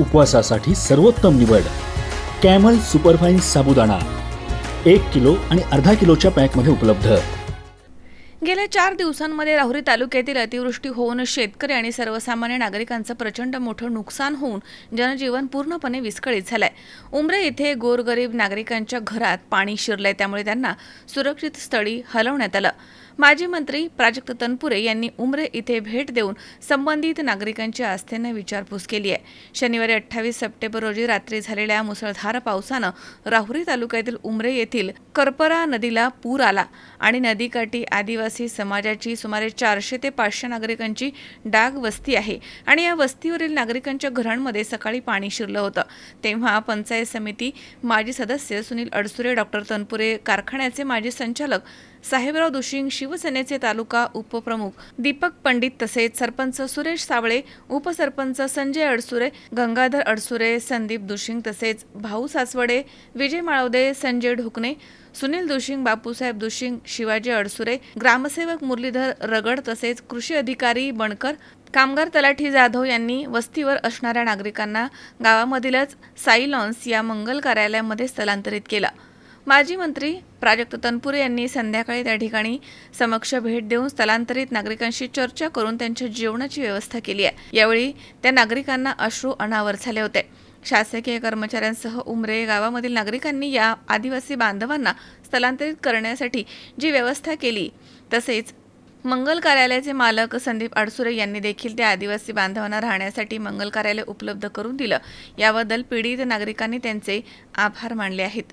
उपवासासाठी सर्वोत्तम निवड. Camel superfine sabudana. एक किलो आणि अर्धा किलोच्या पॅकमध्ये उपलब्ध. गेल्या चार दिवसांमध्ये राहुरी तालुक्यातील अतिवृष्टी होऊन शेतकरी आणि सर्वसामान्य नागरिकांचं प्रचंड मोठं नुकसान होऊन जनजीवन पूर्णपणे विस्कळीत झालंय. उमरे येथे गोरगरीब नागरिकांच्या घरात पाणी शिरलंय त्यामुळे त्यांना सुरक्षित स्थळी हलवण्यात आलं. माजी मंत्री प्राजक्त तनपुरे यांनी उमरे इथे भेट देऊन संबंधित नागरिकांची आस्थेनं विचारपूस केली आहे. शनिवारी अठ्ठावीस सप्टेंबर रोजी रात्री झालेल्या मुसळधार पावसानं राहुरी तालुक्यातील उमरे येथील करपरा नदीला पूर आला आणि नदीकाठी आदिवासी समाजाची सुमारे चारशे ते पाचशे नागरिकांची डाग वस्ती आहे. आणि या वस्तीवरील नागरिकांच्या घरांमध्ये सकाळी पाणी शिरलं होतं. तेव्हा पंचायत समिती माजी सदस्य सुनील अडसुरे डॉक्टर तनपुरे कारखान्याचे माजी संचालक साहेबराव दुशिंग शिवसेनेचे तालुका उपप्रमुख दीपक पंडित तसेच सरपंच सुरेश सावळे उपसरपंच संजय अडसुरे गंगाधर अडसुरे संदीप दुशिंग तसेच भाऊ सासवडे विजय माळवदे संजय ढुकणे सुनील दुशिंग बापूसाहेब दुशिंग शिवाजी अडसुरे ग्रामसेवक मुरलीधर रगड तसेच कृषी अधिकारी बणकर कामगार तलाठी जाधव यांनी वस्तीवर असणाऱ्या नागरिकांना गावामधीलच साईलॉन्स या मंगल कार्यालयामध्ये स्थलांतरित केलं. माजी मंत्री प्राजक्त तनपुरे यांनी संध्याकाळी त्या ठिकाणी समक्ष भेट देऊन स्थलांतरित नागरिकांशी चर्चा करून त्यांच्या जेवणाची व्यवस्था केली आहे. यावेळी त्या नागरिकांना अश्रू अनावर झाले होते. शासकीय कर्मचाऱ्यांसह उमरे गावामधील नागरिकांनी या आदिवासी बांधवांना स्थलांतरित करण्यासाठी जी व्यवस्था केली तसेच मंगल कार्यालयाचे मालक संदीप अडसुरे यांनी देखील त्या आदिवासी बांधवांना राहण्यासाठी मंगल कार्यालय उपलब्ध करून दिलं. याबद्दल पीडित नागरिकांनी त्यांचे आभार मानले आहेत.